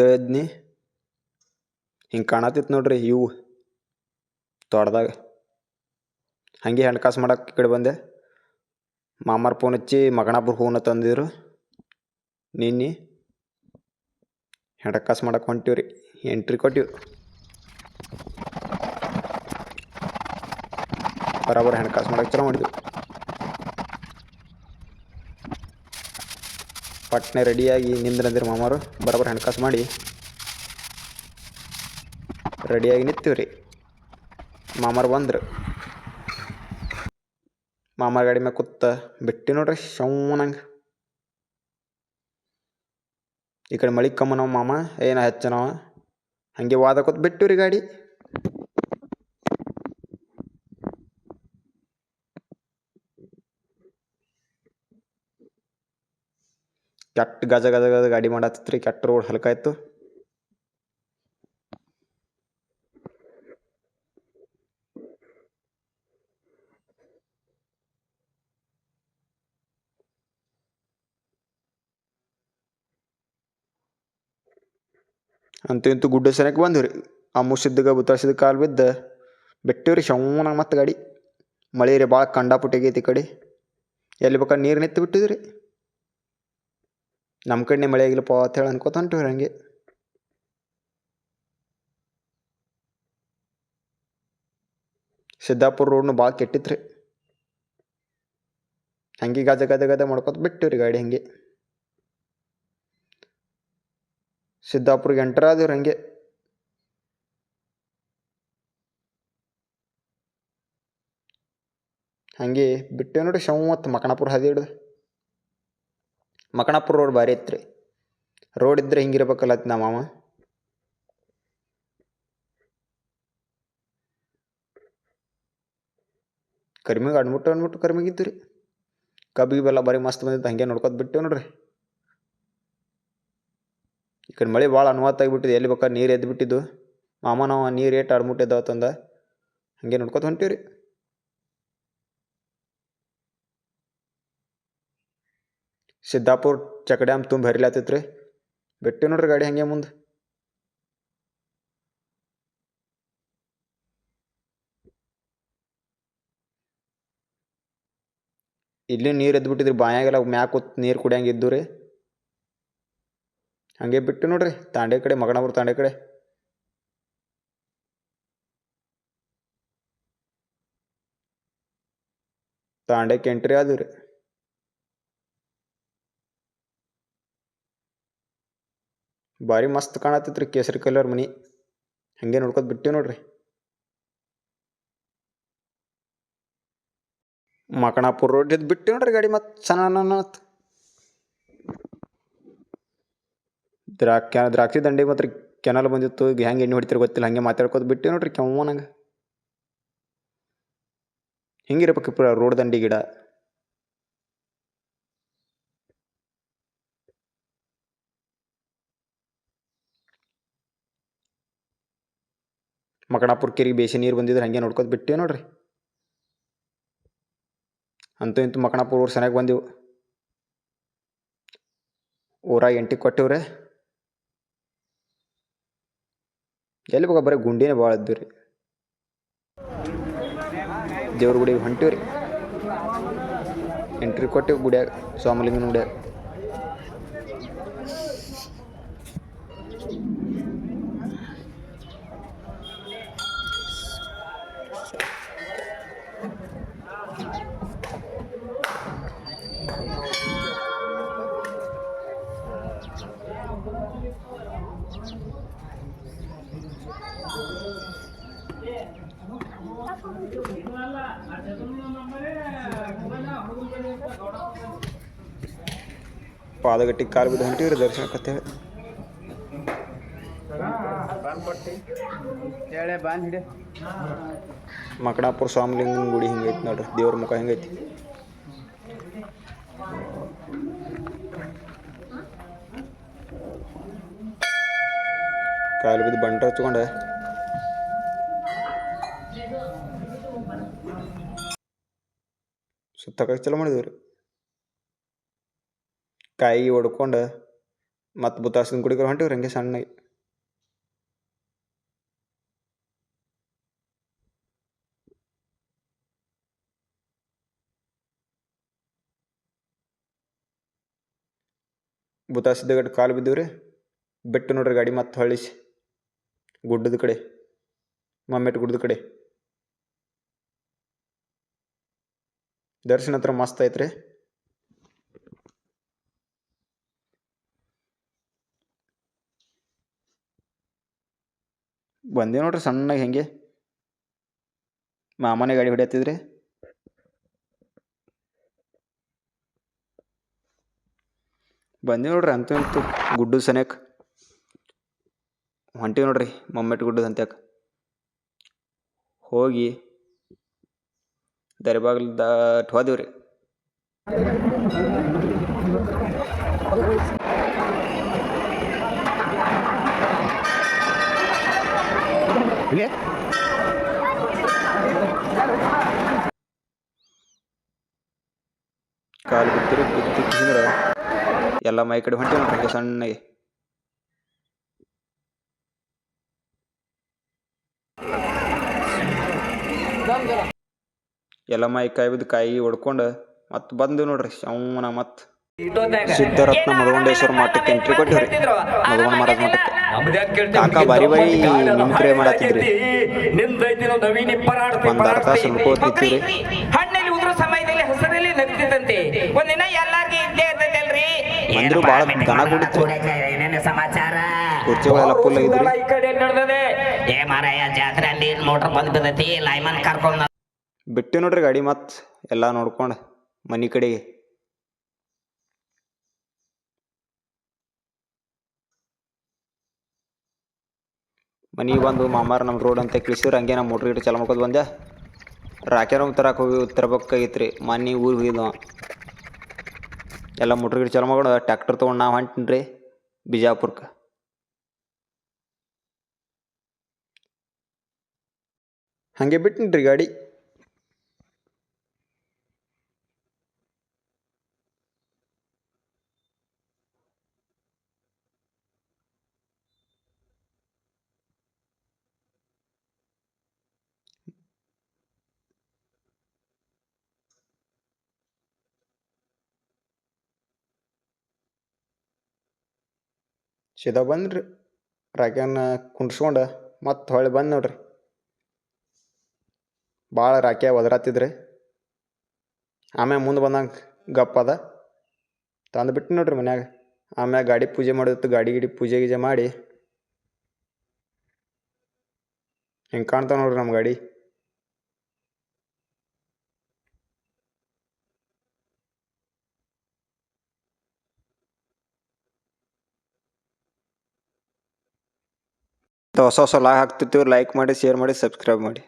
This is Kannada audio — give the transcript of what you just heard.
ಹೇಳಿದ್ನಿ ಹಿಂಗೆ ಕಾಣತಿತ್ತು ನೋಡ್ರಿ ಇವು ತೋಟದಾಗ. ಹಾಗೆ ಹಣಕಾಸು ಮಾಡೋಕೆ ಕಡೆ ಬಂದೆ. ಮಾಮಾರ ಫೋನ್ ಹಚ್ಚಿ ಮಗನಾಪುರ ಫೋನ್ ತಂದಿದ್ರು. ನಿನ್ನೆ ಹಣಕಾಸು ಮಾಡಕ್ಕೆ ಹೊಂಟಿವ್ರಿ. ಎಂಟ್ರಿ ಕೊಟ್ಟಿವಿ. ಬರಾಬರ್ ಹಣಕಾಸು ಮಾಡೋಕೆ ಚಲೋ ಮಾಡಿದ್ವಿ. ಪಟ್ನೆ ರೆಡಿಯಾಗಿ ನಿಂದ್ರಂದಿರಿ ಮಾಮಾರು. ಬರೋಬ್ಬರ ಹಣಕಾಸು ಮಾಡಿ. ರೆಡಿಯಾಗಿ ನಿಂತೀವಿ ರೀ ಮಾಮಾರು ಬಂದರು. ಮಾಮಾರ ಗಾಡಿ ಮ್ಯಾಗ ಕೂತ ಬಿಟ್ಟಿ ನೋಡ್ರಿ ಶೌನಂಗೆ ಈ ಕಡೆ ಮಳಿ ಕಮ್ಮನವ ನಾವು ಮಾಮ. ಏನು ಹೆಚ್ಚನವ ನಾವು ಹಂಗೆ ವಾದ ಕೂತ್ ಬಿಟ್ಟಿವ್ರಿ ಗಾಡಿ. ಕೆಟ್ಟ ಗಜ ಗಜ ಗಜ ಗಾಡಿ ಮಾಡತ್ತಿತ್ರಿ ಕೆಟ್ಟ ರೋಡ್ ಹಲ್ಕಾಯ್ತು. ಅಂತೂ ಇಂತೂ ಗುಡ್ಡ ಸನಕ್ಕೆ ಬಂದ್ವಿ ರೀ ಆ ಮುಸಿದ್ದಗ ಬುತ್ತಾಸಿದ ಕಾಲು ಬಿದ್ದು ಬಿಟ್ಟಿವ್ರಿ ಶೌನ ಮತ್ತೆ ಗಾಡಿ. ಮಳೆ ರೀ ಭಾಳ ಕಂಡಾಪುಟ್ಟಿಗೈತಿ ಈ ಕಡೆ. ಎಲ್ಲಿ ಬೇಕಾದ್ರೆ ನೀರು ನಿಂತು ಬಿಟ್ಟಿದ್ರಿ. ನಮ್ಮ ಕಡೆ ಮಳೆ ಆಗಿಲ್ಲಪ್ಪ ಅಂತ ಹೇಳಿ ಅನ್ಕೋತ ಹಂಗೆ. ಸಿದ್ದಾಪುರ ರೋಡ್ನು ಭಾಳ ಕೆಟ್ಟಿತ್ತು ರೀ ಹಂಗೆ ಗಜ ಗದ ಗದ ಮಾಡ್ಕೊತ ಬಿಟ್ಟಿವ್ರಿ ಗಾಡಿ ಹಂಗೆ. ಸಿದ್ದಾಪುರ್ಗೆ ಎಂಟರ್ ಆದಿವ್ರಿ ಹಂಗೆ. ಹಂಗೆ ಬಿಟ್ಟೆ ನೋಡಿ ಶವ್ ಮತ್ತು ಮಕಣಾಪುರ ಹಾದಿ ಹಿಡ್ದು ಮಕಣಾಪುರ ರೋಡ್ ಭಾರಿ ಐತ್ರಿ. ರೋಡ್ ಇದ್ರೆ ಹಿಂಗಿರ್ಬೇಕಲ್ಲ ನಮ್ಮ ಮಾಮ ಕರಿಮಿಗೆ ಅಡ್ಮಿಟ್ಟು ಅನ್ಬಿಟ್ಟು ಇತ್ತು ರೀ ಕಬ್ಬಿಗೆ ಬೆಲ್ಲ ಭಾರಿ ಮಸ್ತ್ ಬಂದಿತ್ತು, ಹಂಗೆ ನೋಡ್ಕೊತ ಬಿಟ್ಟು ನೋಡ್ರಿ. ಈ ಕಡೆ ಮಳೆ ಭಾಳ ಅನುವಾತ ಆಗಿಬಿಟ್ಟಿದೆ, ಎಲ್ಲಿ ಬೇಕಾದ್ರೆ ನೀರು ಎದ್ದು ಬಿಟ್ಟಿದ್ದು ಮಾಮ ನಾವು ನೀರು ಏಟು ಅಡ್ಮಿಟ್ಟಿದ್ದಾವತ್ತಂದ ಹಂಗೆ ನೋಡ್ಕೊತ ಹೊಂಟೀವಿ ರೀ ಸಿದ್ದಾಪುರ ಚಕ್ ಡ್ಯಾಮ್ ತುಂಬ ಹರಿಲಾತಿತ್ತು ರೀ ಬಿಟ್ಟು ನೋಡ್ರಿ ಗಾಡಿ ಹಂಗೆ ಮುಂದೆ. ಇಲ್ಲಿ ನೀರು ಎದ್ದು ಬಿಟ್ಟಿದ್ರಿ, ಬಾಯಾಗೆಲ್ಲ ಮ್ಯಾಕ್ ಕೂತ್ ನೀರು ಕುಡಿಯಂಗಿದ್ದು ರೀ. ಹಂಗೆ ಬಿಟ್ಟು ನೋಡ್ರಿ, ತಾಂಡೆ ಕಡೆ ಮಗನಾಪುರ ತಾಂಡೆ ಕಡೆ. ತಾಂಡೆಕ್ಕೆ ಎಂಟ್ರಿ ಆದ್ವಿ ರೀ. ಭಾರಿ ಮಸ್ತ್ ಕಾಣತ್ತಿತ್ತು ರೀ ಕೇಸರಿ ಕಲರ್ ಮನಿ. ಹಂಗೆ ನೋಡ್ಕೊತ ಬಿಟ್ಟೆ ನೋಡ್ರಿ. ಮಕಣಾಪುರ ರೋಡ್ ಇದ್ದು ಬಿಟ್ಟು ನೋಡ್ರಿ ಗಾಡಿ ಮತ್ತೆ ಸಣ್ಣ ದ್ರಾಕ್ಷ, ದ್ರಾಕ್ಷಿ ದಂಡಿ ಮತ್ತು ಕೆನಲ್ ಬಂದಿತ್ತು. ಹೆಂಗೆ ಎಣ್ಣೆ ಹೊಡಿತಿರ್ ಗೊತ್ತಿಲ್ಲ. ಹಂಗೆ ಮಾತಾಡ್ಕೋತ ಬಿಟ್ಟೆ ನೋಡ್ರಿ ಕೆಮ್ಮನಂಗೆ ಹಿಂಗಿರ್ಬೇಕು ರೋಡ್ ದಂಡಿ ಗಿಡ. ಮಕಣಾಪುರ ಕೆರೆಗೆ ಬೇಸಿ ನೀರು ಬಂದಿದ್ರೆ ಹಂಗೆ ನೋಡ್ಕೊತ ಬಿಟ್ಟೇ ನೋಡ್ರಿ. ಅಂತೂ ಇಂತೂ ಮಕಣಾಪುರ ಊರು ಸನಿಯಾಗಿ ಬಂದೆವು. ಊರಾಗ ಎಂಟಿಗೆ ಕೊಟ್ಟಿವ್ರೆ. ಎಲ್ಲಿ ಬೇಕಾ ಬರೀ ಗುಂಡಿನೇ ಭಾಳ ಇದ್ದು ರೀ ದೇವ್ರ ಗುಡಿಗೆ ಹೊಂಟಿವ್ರಿ. ಎಂಟ್ರಿ ಕೊಟ್ಟಿವಿ ಗುಡಿಯಾಗ ಸೋಮಲಿಂಗನ ಗುಡಿಯಾಗ. ಪಾದಗಟ್ಟಿಗೆ ಕಾಲು ಬಿದ್ದು ಹೊಂಟಿವಿ ರೀ ದರ್ಶನಕ್ಕೆ ಹೇಳಿ ಹೇಳೆ ಬಾನ್ ಹಿಡಿ ಮಕಣಾಪುರ ಸ್ವಾಮಿಲಿಂಗನ ಗುಡಿ ಹಿಂಗೈತಿ ನೋಡ್ರಿ, ದೇವ್ರ ಮುಖ ಹಿಂಗೈತಿ. ಕಾಲು ಬಿದ್ದು ಬಂಟ ಹಚ್ಕೊಂಡೆ. ಸುತ್ತಕ ಚಲೋ ಮಾಡಿದ್ವಿ ರೀ ಕಾಯಿ ಹೊಡ್ಕೊಂಡು ಮತ್ತು ಬುತ್ತಾಸಿನ ಕುಡಿಕರು ಹೊಂಟಿವ್ರಿ, ಹಂಗೆ ಸಣ್ಣಗೆ. ಬುತ್ತಾಸಿದ ಗಟ್ಟು ಕಾಲು ಬಿದ್ದೀವ್ರಿ, ಬಿಟ್ಟು ನೋಡ್ರಿ ಗಾಡಿ ಮತ್ತೆ ಹೊಳಿಸಿ ಗುಡ್ಡದ ಕಡೆ, ಮಮ್ಮೆಟ್ ಗುಡ್ಡದ ಕಡೆ. ದರ್ಶನ ಹತ್ರ ಮಸ್ತ್ ಐತ್ರಿ. ಬಂದೆ ನೋಡ್ರಿ ಸಣ್ಣಗೆ ಹೆಂಗೆ. ಮಾಮನೆ ಗಾಡಿ ಹೊಡಿಯತ್ತಿದ್ರಿ. ಬಂದೀವಿ ನೋಡ್ರಿ ಅಂತೂ ಗುಡ್ಡದ ಸನೇಕ್ ಹೊಂಟೀವಿ ನೋಡ್ರಿ ಮಮ್ಮೆಟ್ ಗುಡ್ಡದ ಅಂತ್ಯಾಕ ಹೋಗಿ ದರಿಬಾಗ್ಲದ ಹೋದಿವ್ರಿ ಕಾಲು ಬಿತ್ತಿರು ಬಿತ್ತಿದ್ರೆ ಎಲ್ಲ ಮೈ ಕಡೆ ಹೊಂಟಿ ನೋಡ್ರಿ ಹಂಗೆ ಸಣ್ಣಗೆ. ಎಲ್ಲ ಮೈ ಕಾಯಿ ಬಿದ್ದು ಕಾಯಿ ಹೊಡ್ಕೊಂಡು ಮತ್ತೆ ಬಂದು ನೋಡ್ರಿ ಶವನ ಮತ್ತೆ. ಸಿದ್ಧರತ್ನ ಮಧುಗೊಂಡೇಶ್ವರ ಮಠಕ್ಕೆ ಎಂಟ್ರಿ ಕೊಟ್ಟಿವ್ರಿ. ಮಧುಗೊಂಡ ಮಹಾರಾಜ ಮಠಕ್ಕೆ. ಕಾಕ ಬಾರಿ ಬಾರಿ ಮಿಮಿಕ್ರಿ ಮಾಡತ್ತಿದ್ರಿ ಒಂದ್ ಅರ್ಧ ಸುಲ್ಕೋತಿರ್ತೀರಿ ಹಣ್ಣಲ್ಲಿ ಉದ್ರ ಸಮಯದಲ್ಲಿ ಹೆಸರಲ್ಲಿ ನಗ್ತಿದ್ದಂತೆ ಒಂದಿನ ಎಲ್ಲಾರ್ಗಿ ಇದ್ದೇ ಮಂದಿರು ಬಹಳ ದನ ಕುಡಿತು ಏನೇನು ಸಮಾಚಾರ? ಕುರ್ಚಿಗಳೆಲ್ಲ ಫುಲ್ ಆಗಿದ್ರಿ. ಈ ಕಡೆ ನಡ್ದದೆ. ಏ ಮಾರಾಯ ಜಾತ್ರೆ ಅಲ್ಲಿ ಮೋಟರ್ ಬಂದ್ ಬಿದ್ದೈತಿ? ಲೈಮನ್ ಕರ್ಕೊಂಡ್ ಬಿಟ್ಟು ನೋಡ್ರಿ ಗಾಡಿ ಮತ್ ಎಲ್ಲಾ ನೋಡ್ಕೊಂಡು ಮನಿ ಕಡೆಗೆ. ಮನೆಗೆ ಬಂದು ಮಾಮಾರ ನಮ್ಮ ರೋಡ್ ಅಂತ ಕಳಿಸಿದ್ರೆ ಹಂಗೆ ನಮ್ಮ ಮೋಟ್ರ್ ಗಿಡ ಚಾಲು ಮಾಡ್ಕೊತ ಬಂದೆ. ರಾಕೆರಮ್ ತರಕ್ಕೆ ಹೋಗಿ ತರಬೇಕಾಗಿತ್ತು ರೀ ಮನೆ ಊರಿಗೆ ಹೋಗಿದ್ವ ಎಲ್ಲ ಮೋಟ್ರ್ ಗಿಟ್ರ್ ಚಾಲು ಮಾಡ್ಕೊಂಡು ಟ್ಯಾಕ್ಟರ್ ತೊಗೊಂಡು ನಾವು ಹೊಂಟೀನಿ ರೀ ಬಿಜಾಪುರಕ್ಕೆ ಹಾಗೆ ಬಿಟ್ಟಿನಿ ರೀ ಗಾಡಿ. ಸೀದಾ ಬಂದ್ರಿ. ರಾಕ್ಯಾನ ಕುಂಡ್ಸ್ಕೊಂಡು ಮತ್ತೆ ಹೊಳ್ಳಿ ಬಂದು ನೋಡ್ರಿ. ಭಾಳ ರಾಕ್ಯ ಒದರಾತಿದ್ರಿ. ಆಮ್ಯಾಗ ಮುಂದೆ ಬಂದಂಗೆ ಗಪ್ಪದ ತಂದು ಬಿಟ್ಟು ನೋಡ್ರಿ ಮನ್ಯಾಗ. ಆಮ್ಯಾಗ ಗಾಡಿ ಪೂಜೆ ಮಾಡಿದಿತ್ತು ಗಾಡಿ ಗಿಡಿ ಪೂಜೆ ಗೀಜೆ ಮಾಡಿ. ಹಿಂಗೆ ಕಾಣ್ತಾವೆ ನೋಡ್ರಿ ನಮ್ಮ ಗಾಡಿ. ಹೊಸ ಹೊಸ ಲಾಗ್ ಹಾಕ್ತಿರ್ತೀವಿ ಲೈಕ್ ಮಾಡಿ ಶೇರ್ ಮಾಡಿ ಸಬ್ಸ್ಕ್ರೈಬ್ ಮಾಡಿ.